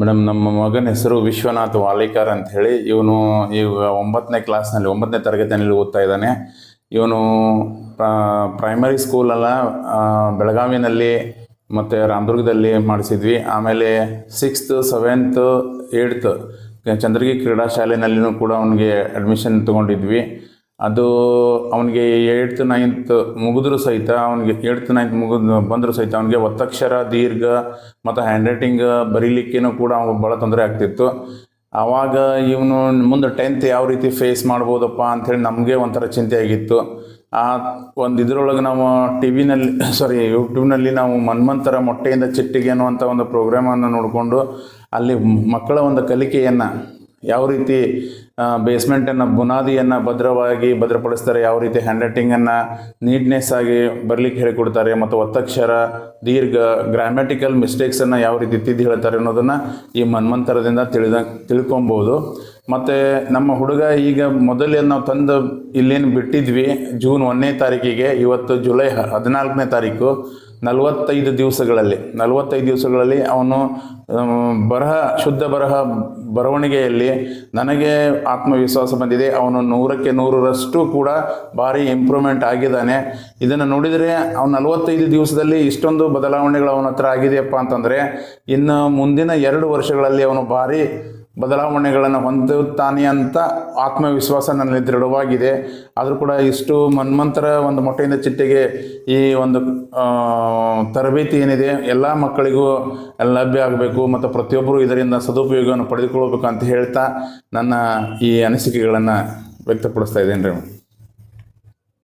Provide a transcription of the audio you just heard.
Madam, ನಮ್ಮ ಮಗನ ಹೆಸರು ವಿಶ್ವನಾಥ್ ವಾಲಿಕರ್ ಅಂತ ಹೇಳಿ. ಇವನು ಈಗ ಒಂಬತ್ತನೇ ಕ್ಲಾಸ್ನಲ್ಲಿ ಒಂಬತ್ತನೇ ತರಗತಿಯಲ್ಲಿ ಓದ್ತಾ ಇದ್ದಾನೆ. ಇವನು ಪ್ರೈಮರಿ ಸ್ಕೂಲೆಲ್ಲ ಬೆಳಗಾವಿನಲ್ಲಿ ಮತ್ತು ರಾಮದುರ್ಗದಲ್ಲಿ ಮಾಡಿಸಿದ್ವಿ. ಆಮೇಲೆ ಸಿಕ್ಸ್ತ್ ಸೆವೆಂತ್ ಏಯ್ಡ್ತ್ ಚಂದ್ರಗಿ ಕ್ರೀಡಾ ಶಾಲೆನಲ್ಲಿನೂ ಕೂಡ ಅವನಿಗೆ ಅಡ್ಮಿಷನ್ ತೊಗೊಂಡಿದ್ವಿ. ಅದು ಅವನಿಗೆ ಏಯ್ತ್ ನೈನ್ತ್ ಮುಗಿದ್ರೂ ಸಹಿತ, ಅವನಿಗೆ ಏಯ್ತ್ ನೈನ್ತ್ ಮುಗಿದು ಬಂದರೂ ಸಹಿತ ಅವನಿಗೆ ಒತ್ತಕ್ಷರ, ದೀರ್ಘ ಮತ್ತು ಹ್ಯಾಂಡ್ ರೈಟಿಂಗ್ ಬರೀಲಿಕ್ಕೇನು ಕೂಡ ಅವ್ನಿಗೆ ಭಾಳ ತೊಂದರೆ ಆಗ್ತಿತ್ತು. ಆವಾಗ ಇವನು ಮುಂದೆ ಟೆಂತ್ ಯಾವ ರೀತಿ ಫೇಸ್ ಮಾಡ್ಬೋದಪ್ಪ ಅಂಥೇಳಿ ನಮಗೆ ಒಂಥರ ಚಿಂತೆ ಆಗಿತ್ತು. ಆ ಒಂದು ಇದರೊಳಗೆ ನಾವು ಟಿ ವಿನಲ್ಲಿ ಸಾರಿ ಯೂಟ್ಯೂಬ್ನಲ್ಲಿ ನಾವು ಮನ್ಮಂತರ ಮೊಟ್ಟೆಯಿಂದ ಚಿಟ್ಟಿಗೆ ಅನ್ನುವಂಥ ಒಂದು ಪ್ರೋಗ್ರಾಮನ್ನು ನೋಡಿಕೊಂಡು ಅಲ್ಲಿ ಮಕ್ಕಳ ಒಂದು ಕಲಿಕೆಯನ್ನು ಯಾವ ರೀತಿ ಬೇಸ್ಮೆಂಟನ್ನು ಬುನಾದಿಯನ್ನು ಭದ್ರವಾಗಿ ಭದ್ರಪಡಿಸ್ತಾರೆ, ಯಾವ ರೀತಿ ಹ್ಯಾಂಡ್ ರೈಟಿಂಗನ್ನು ನೀಟ್ನೆಸ್ ಆಗಿ ಬರಲಿಕ್ಕೆ ಹೇಳಿಕೊಡ್ತಾರೆ ಮತ್ತು ಒತ್ತಕ್ಷರ, ದೀರ್ಘ ಗ್ರಾಮ್ಯಾಟಿಕಲ್ ಮಿಸ್ಟೇಕ್ಸನ್ನು ಯಾವ ರೀತಿ ತಿದ್ದು ಹೇಳ್ತಾರೆ ಅನ್ನೋದನ್ನು ಈ ಮನ್ಮಂತರದಿಂದ ತಿಳಿದ, ತಿಳ್ಕೊಬೋದು. ಮತ್ತು ನಮ್ಮ ಹುಡುಗ ಈಗ ಮೊದಲೇ ನಾವು ತಂದು ಇಲ್ಲೇನು ಬಿಟ್ಟಿದ್ವಿ, ಜೂನ್ ಒಂದನೇ ತಾರೀಕಿಗೆ, ಇವತ್ತು ಜುಲೈ ಹದಿನಾಲ್ಕನೇ ತಾರೀಕು. ನಲವತ್ತೈದು ದಿವಸಗಳಲ್ಲಿ ನಲವತ್ತೈದು ದಿವಸಗಳಲ್ಲಿ ಅವನು ಬರಹ, ಶುದ್ಧ ಬರಹ ಬರವಣಿಗೆಯಲ್ಲಿ ನನಗೆ ಆತ್ಮವಿಶ್ವಾಸ ಬಂದಿದೆ. ಅವನು ನೂರಕ್ಕೆ ನೂರರಷ್ಟು ಕೂಡ ಭಾರಿ ಇಂಪ್ರೂವ್ಮೆಂಟ್ ಆಗಿದ್ದಾನೆ. ಇದನ್ನು ನೋಡಿದರೆ ಅವನು ನಲವತ್ತೈದು ದಿವಸದಲ್ಲಿ ಇಷ್ಟೊಂದು ಬದಲಾವಣೆಗಳು ಅವನ ಹತ್ರ ಆಗಿದೆಯಪ್ಪ ಅಂತಂದರೆ, ಇನ್ನು ಮುಂದಿನ ಎರಡು ವರ್ಷಗಳಲ್ಲಿ ಅವನು ಭಾರಿ ಬದಲಾವಣೆಗಳನ್ನು ಹೊಂದುತ್ತಾನೆ ಅಂತ ಆತ್ಮವಿಶ್ವಾಸ ನನ್ನಲ್ಲಿ ದೃಢವಾಗಿದೆ. ಆದರೂ ಕೂಡ ಇಷ್ಟು ಮನ್ಮಂತರ ಒಂದು ಮೊಟ್ಟೆಯಿಂದ ಚಿಟ್ಟೆಗೆ ಈ ಒಂದು ತರಬೇತಿ ಏನಿದೆ, ಎಲ್ಲ ಮಕ್ಕಳಿಗೂ ಲಭ್ಯ ಆಗಬೇಕು ಮತ್ತು ಪ್ರತಿಯೊಬ್ಬರು ಇದರಿಂದ ಸದುಪಯೋಗವನ್ನು ಪಡೆದುಕೊಳ್ಬೇಕು ಅಂತ ಹೇಳ್ತಾ ನನ್ನ ಈ ಅನಿಸಿಕೆಗಳನ್ನು ವ್ಯಕ್ತಪಡಿಸ್ತಾ ಇದ್ದೇನೆ ರೀ